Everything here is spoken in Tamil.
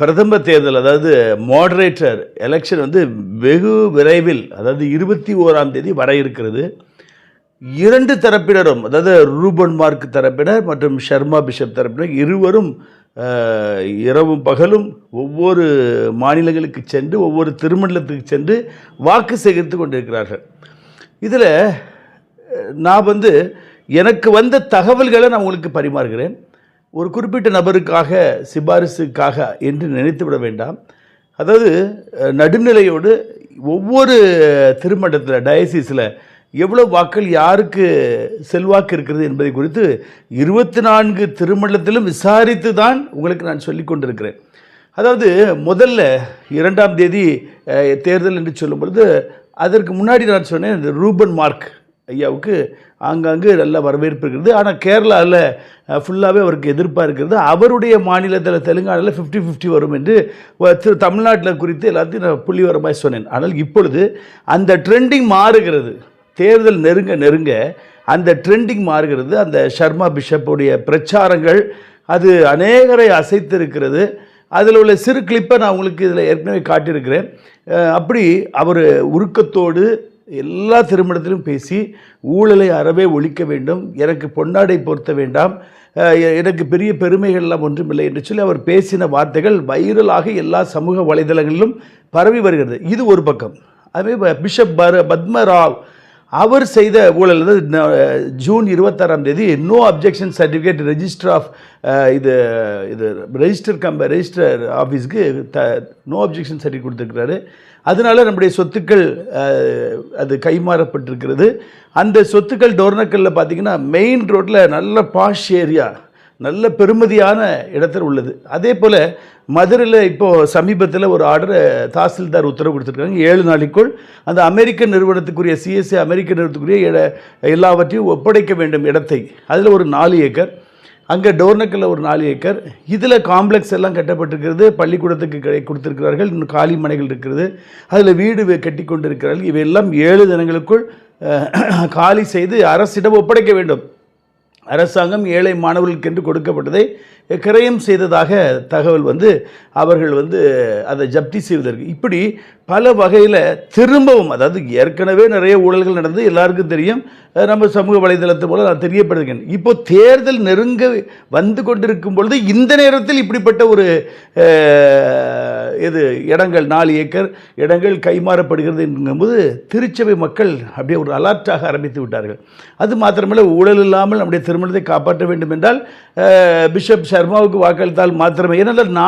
பிரதம தேர்தல் அதாவது மாடரேட்டர் எலெக்ஷன் வந்து வெகு விரைவில் அதாவது இருபத்தி ஓராம் தேதி வர இருக்கிறது. இரண்டு தரப்பினரும் அதாவது ரூபன் மார்க் தரப்பினர் மற்றும் ஷர்மா பிஷப் தரப்பினர் இருவரும் இரவும் பகலும் ஒவ்வொரு மாநிலங்களுக்கு சென்று ஒவ்வொரு திருமண்டலத்துக்கு சென்று வாக்கு சேகரித்து கொண்டிருக்கிறார்கள். இதில் நான் வந்து எனக்கு வந்த தகவல்களை நான் உங்களுக்கு பரிமாறுகிறேன். ஒரு குறிப்பிட்ட நபருக்காக சிபாரிசுக்காக என்று நினைத்து விட வேண்டாம். அதாவது நடுநிலையோடு ஒவ்வொரு திருமண்டத்தில் டயசிஸில் எவ்வளோ வாக்கள் யாருக்கு செல்வாக்கு இருக்கிறது என்பதை குறித்து இருபத்தி நான்கு திருமண்டலத்திலும் விசாரித்து தான் உங்களுக்கு நான் சொல்லிக் கொண்டிருக்கிறேன். அதாவது முதல்ல இரண்டாம் தேதி தேர்தல் என்று சொல்லும் பொழுது அதற்கு முன்னாடி நான் சொன்னேன் இந்த ரூபன் மார்க் ஐயாவுக்கு ஆங்காங்கு நல்ல வரவேற்பு இருக்கிறது ஆனால் கேரளாவில் ஃபுல்லாகவே அவருக்கு எதிர்ப்பாக இருக்கிறது அவருடைய மாநிலத்தில் தெலுங்கானாவில் ஃபிஃப்டி ஃபிஃப்டி வரும் என்று வ- திரு தமிழ்நாட்டில் குறித்து எல்லாத்தையும் நான் புள்ளிவரமாய் சொன்னேன். ஆனால் இப்பொழுது அந்த ட்ரெண்டிங் மாறுகிறது. தேர்தல் நெருங்க நெருங்க அந்த ட்ரெண்டிங் மாறுகிறது. அந்த ஷர்மா பிஷப்புடைய பிரச்சாரங்கள் அது அநேகரை அசைத்திருக்கிறது. அதில் உள்ள சிறு கிளிப்பை நான் உங்களுக்கு இதில் ஏற்கனவே காட்டியிருக்கிறேன். அப்படி அவர் உருக்கத்தோடு எல்லா திருமணத்திலும் பேசி ஊழலை அறவே ஒழிக்க வேண்டும் எனக்கு பொன்னாடை பொருத்த வேண்டாம் எனக்கு பெரிய பெருமைகள்லாம் ஒன்றுமில்லை என்று சொல்லி அவர் பேசின வார்த்தைகள் வைரலாக எல்லா சமூக வலைதளங்களிலும் பரவி வருகிறது. இது ஒரு பக்கம். அதுவே பிஷப் பர பத்மராவ் அவர் செய்த ஊழல் வந்து ஜூன் இருபத்தாறாம் தேதி no objection certificate register of இது இது ரெஜிஸ்டர் கம்ப ரெஜிஸ்டர் ஆஃபீஸ்க்கு த நோ அப்ஜெக்ஷன் சர்டிஃபிகேட் கொடுத்துருக்கிறாரு. அதனால நம்முடைய சொத்துக்கள் அது கைமாறப்பட்டிருக்கிறது. அந்த சொத்துக்கள் டோர்னக்கல்ல பார்த்தீங்கன்னா மெயின் ரோட்டில் நல்ல பாஷ் ஏரியா நல்ல பெருமதியான இடத்துல உள்ளது. அதே போல் மதுரையில் இப்போது சமீபத்தில் ஒரு ஆர்டர் தாசில்தார் உத்தரவு கொடுத்துருக்காங்க. ஏழு நாளைக்குள் அந்த அமெரிக்க நிறுவனத்துக்குரிய சிஎஸ்சி அமெரிக்க நிறுவனத்துக்குரிய இட எல்லாவற்றையும் ஒப்படைக்க வேண்டும் இடத்தை. அதில் ஒரு நாலு ஏக்கர். அங்கே டோர்னக்கல்ல ஒரு நாலு ஏக்கர். இதில் காம்ப்ளெக்ஸ் எல்லாம் கட்டப்பட்டிருக்கிறது. பள்ளிக்கூடத்துக்கு கிடை கொடுத்துருக்கிறார்கள். இன்னும் காலி மனைகள் இருக்கிறது அதில் வீடு வே- கட்டி கொண்டிருக்கிறார்கள் இவையெல்லாம் ஏழு தினங்களுக்குள் காலி செய்து அரசிடம் ஒப்படைக்க வேண்டும். அரசாங்கம் ஏழை மாணவர்களுக்கு என்று கொடுக்கப்பட்டதை கிரயம் செய்ததாக தகவல் வந்து அவர்கள் வந்து அதை ஜப்தி செய்வதற்கு. இப்படி பல வகையில் திரும்பவும் அதாவது ஏற்கனவே நிறைய ஊழல்கள் நடந்து எல்லாருக்கும் தெரியும். நம்ம சமூக வலைதளத்தை போல நான் தெரியப்படுகிறேன். இப்போ தேர்தல் நெருங்க வந்து கொண்டிருக்கும் பொழுது இந்த நேரத்தில் இப்படிப்பட்ட ஒரு இது இடங்கள் நாலு ஏக்கர் இடங்கள் கைமாறப்படுகிறது என்கும்போது திருச்சபை மக்கள் அப்படியே ஒரு அலர்ட்டாக ஆரம்பித்து விட்டார்கள். அது மாத்திரமல்ல ஊழல் இல்லாமல் நம்முடைய திருமணத்தை காப்பாற்ற வேண்டும் என்றால் பிஷப் சர்மாவுக்கு வாக்களித்தால் மாத்திரமே. ஏனென்றால் நான்